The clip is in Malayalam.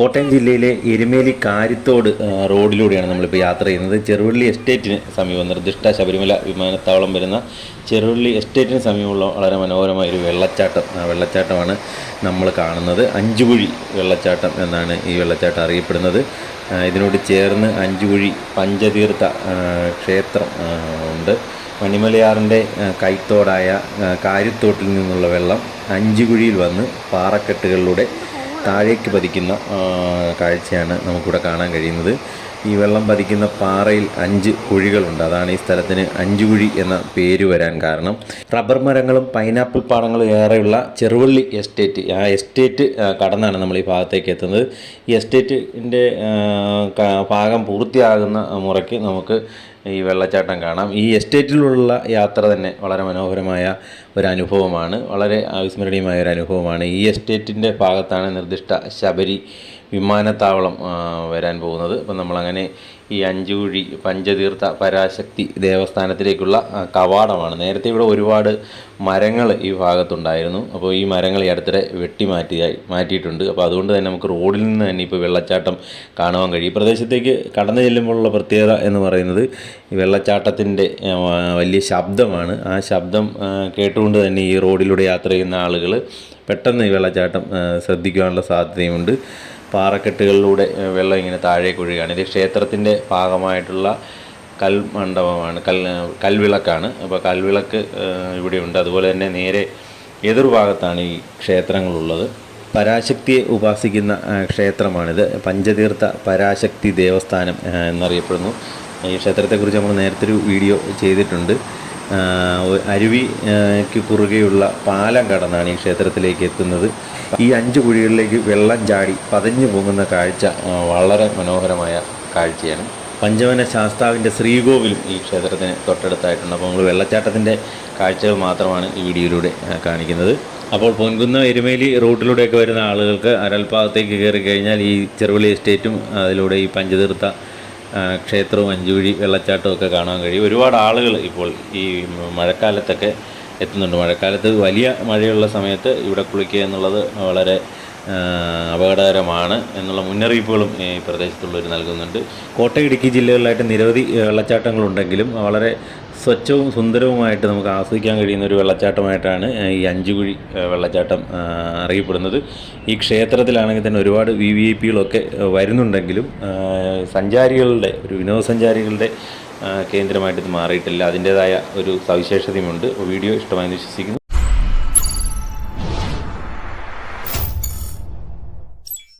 കോട്ടയം ജില്ലയിലെ എരുമേലി കാരിത്തോട് റോഡിലൂടെയാണ് നമ്മളിപ്പോൾ യാത്ര ചെയ്യുന്നത്. ചെറുവള്ളി എസ്റ്റേറ്റിന് സമീപം നിർദ്ദിഷ്ട ശബരിമല വിമാനത്താവളം വരുന്ന ചെറുവള്ളി എസ്റ്റേറ്റിന് സമീപമുള്ള വളരെ മനോഹരമായ ഒരു വെള്ളച്ചാട്ടം ആ വെള്ളച്ചാട്ടമാണ് നമ്മൾ കാണുന്നത്. അഞ്ചുകുഴി വെള്ളച്ചാട്ടം എന്നാണ് ഈ വെള്ളച്ചാട്ടം അറിയപ്പെടുന്നത്. ഇതിനോട് ചേർന്ന് അഞ്ചുകുഴി പഞ്ചതീർത്ഥ ക്ഷേത്രം ഉണ്ട്. മണിമലയാറിന്റെ കൈത്തോടായ കാരിത്തോട്ടിൽ നിന്നുള്ള വെള്ളം അഞ്ചുകുഴിയിൽ വന്ന് പാറക്കെട്ടുകളിലൂടെ താഴേക്ക് പതിക്കുന്ന കാഴ്ചയാണ് നമുക്കിവിടെ കാണാൻ കഴിയുന്നത്. ഈ വെള്ളം പതിക്കുന്ന പാറയിൽ അഞ്ച് കുഴികളുണ്ട്. അതാണ് ഈ സ്ഥലത്തിന് അഞ്ച് കുഴി എന്ന പേര് വരാൻ കാരണം. റബ്ബർ മരങ്ങളും പൈനാപ്പിൾ പാടങ്ങളും ഏറെയുള്ള ചെറുവള്ളി എസ്റ്റേറ്റ് ആ എസ്റ്റേറ്റ് കടന്നാണ് നമ്മൾ ഈ ഭാഗത്തേക്ക് എത്തുന്നത്. ഈ എസ്റ്റേറ്റിന്റെ ഭാഗം പൂർത്തിയാകുന്ന മുറയ്ക്ക് നമുക്ക് ഈ വെള്ളച്ചാട്ടം കാണാം. ഈ എസ്റ്റേറ്റിലുള്ള യാത്ര തന്നെ വളരെ മനോഹരമായ ഒരു അനുഭവമാണ്. വളരെ അവിസ്മരണീയമായ ഒരു അനുഭവമാണ്. ഈ എസ്റ്റേറ്റിന്റെ ഭാഗത്താണ് നിർദ്ദിഷ്ട ശബരി വിമാനത്താവളം വരാൻ പോകുന്നത്. അപ്പം നമ്മളങ്ങനെ ഈ അഞ്ചുകുഴി പഞ്ചതീർത്ഥ പരാശക്തി ദേവസ്ഥാനത്തിലേക്കുള്ള കവാടമാണ്. നേരത്തെ ഇവിടെ ഒരുപാട് മരങ്ങൾ ഈ ഭാഗത്തുണ്ടായിരുന്നു. അപ്പോൾ ഈ മരങ്ങൾ ഈ അടുത്തിടെ വെട്ടി മാറ്റിയായി മാറ്റിയിട്ടുണ്ട്. അപ്പോൾ അതുകൊണ്ട് തന്നെ നമുക്ക് റോഡിൽ നിന്ന് തന്നെ ഇപ്പോൾ വെള്ളച്ചാട്ടം കാണുവാൻ കഴിയും. ഈ പ്രദേശത്തേക്ക് കടന്നു ചെല്ലുമ്പോഴുള്ള പ്രത്യേകത എന്ന് പറയുന്നത് ഈ വെള്ളച്ചാട്ടത്തിന്റെ വലിയ ശബ്ദമാണ്. ആ ശബ്ദം കേട്ടുകൊണ്ട് തന്നെ ഈ റോഡിലൂടെ യാത്ര ചെയ്യുന്ന ആളുകൾ പെട്ടെന്ന് ഈ വെള്ളച്ചാട്ടം ആ, ശ്രദ്ധിക്കുവാനുള്ള സാധ്യതയുമുണ്ട്. പാറക്കെട്ടുകളിലൂടെ വെള്ളം ഇങ്ങനെ താഴേക്ക് ഒഴുകുകയാണ്. ഇത് ക്ഷേത്രത്തിന്റെ ഭാഗമായിട്ടുള്ള കൽമണ്ഡപമാണ് കൽ കൽവിളക്കാണ്. അപ്പോൾ കൽവിളക്ക് ഇവിടെ ഇവിടെയുണ്ട്. അതുപോലെ തന്നെ നേരെ എതിർഭാഗത്താണ് ഈ ക്ഷേത്രങ്ങളുള്ളത്. പരാശക്തിയെ ഉപാസിക്കുന്ന ക്ഷേത്രമാണിത്. പഞ്ചതീർത്ഥ പരാശക്തി ദേവസ്ഥാനം എന്നറിയപ്പെടുന്നു. ഈ ക്ഷേത്രത്തെക്കുറിച്ച് നമ്മൾ നേരത്തെ ഒരു വീഡിയോ ചെയ്തിട്ടുണ്ട്. അരുവിക്ക് കുറുകെയുള്ള പാലം കടന്നാണ് ഈ ക്ഷേത്രത്തിലേക്ക് എത്തുന്നത്. ഈ അഞ്ച് കുഴികളിലേക്ക് വെള്ളം ചാടി പതഞ്ഞു പോകുന്ന കാഴ്ച വളരെ മനോഹരമായ കാഴ്ചയാണ്. പഞ്ചവന ശാസ്താവിന്റെ ശ്രീകോവിലും ഈ ക്ഷേത്രത്തിന് തൊട്ടടുത്തായിട്ടുണ്ട്. അപ്പോൾ നമ്മൾ വെള്ളച്ചാട്ടത്തിന്റെ കാഴ്ചകൾ മാത്രമാണ് ഈ വീഡിയോയിലൂടെ കാണിക്കുന്നത്. അപ്പോൾ പൊൻകുന്ന എരുമേലി റൂട്ടിലൂടെയൊക്കെ വരുന്ന ആളുകൾക്ക് അരൽഭാഗത്തേക്ക് കയറി കഴിഞ്ഞാൽ ഈ ചെറുവള്ളി എസ്റ്റേറ്റും അതിലൂടെ ഈ പഞ്ചതീർത്ഥ ക്ഷേത്രവും അഞ്ചുവഴി വെള്ളച്ചാട്ടവും ഒക്കെ കാണാൻ കഴിയും. ഒരുപാട് ആളുകൾ ഇപ്പോൾ ഈ മഴക്കാലത്തൊക്കെ എത്തുന്നുണ്ട്. മഴക്കാലത്ത് വലിയ മഴയുള്ള സമയത്ത് ഇവിടെ കുളിക്കുക എന്നുള്ളത് വളരെ അപകടകരമാണ് എന്നുള്ള മുന്നറിയിപ്പുകളും ഈ പ്രദേശത്തുള്ളവർ നൽകുന്നുണ്ട്. കോട്ടയം ഇടുക്കി ജില്ലകളിലായിട്ട് നിരവധി വെള്ളച്ചാട്ടങ്ങളുണ്ടെങ്കിലും വളരെ സ്വച്ഛവും സുന്ദരവുമായിട്ട് നമുക്ക് ആസ്വദിക്കാൻ കഴിയുന്ന ഒരു വെള്ളച്ചാട്ടമായിട്ടാണ് ഈ അഞ്ചുകുഴി വെള്ളച്ചാട്ടം അറിയപ്പെടുന്നത്. ഈ ക്ഷേത്രത്തിലാണെങ്കിൽ തന്നെ ഒരുപാട് വി വി ഐ പികളൊക്കെ വരുന്നുണ്ടെങ്കിലും സഞ്ചാരികളുടെ ഒരു വിനോദസഞ്ചാരികളുടെ കേന്ദ്രമായിട്ട് ഇത് മാറിയിട്ടില്ല. അതിന്റേതായ ഒരു സവിശേഷതയുമുണ്ട്. വീഡിയോ ഇഷ്ടമായി വിശ്വസിക്കുന്നു.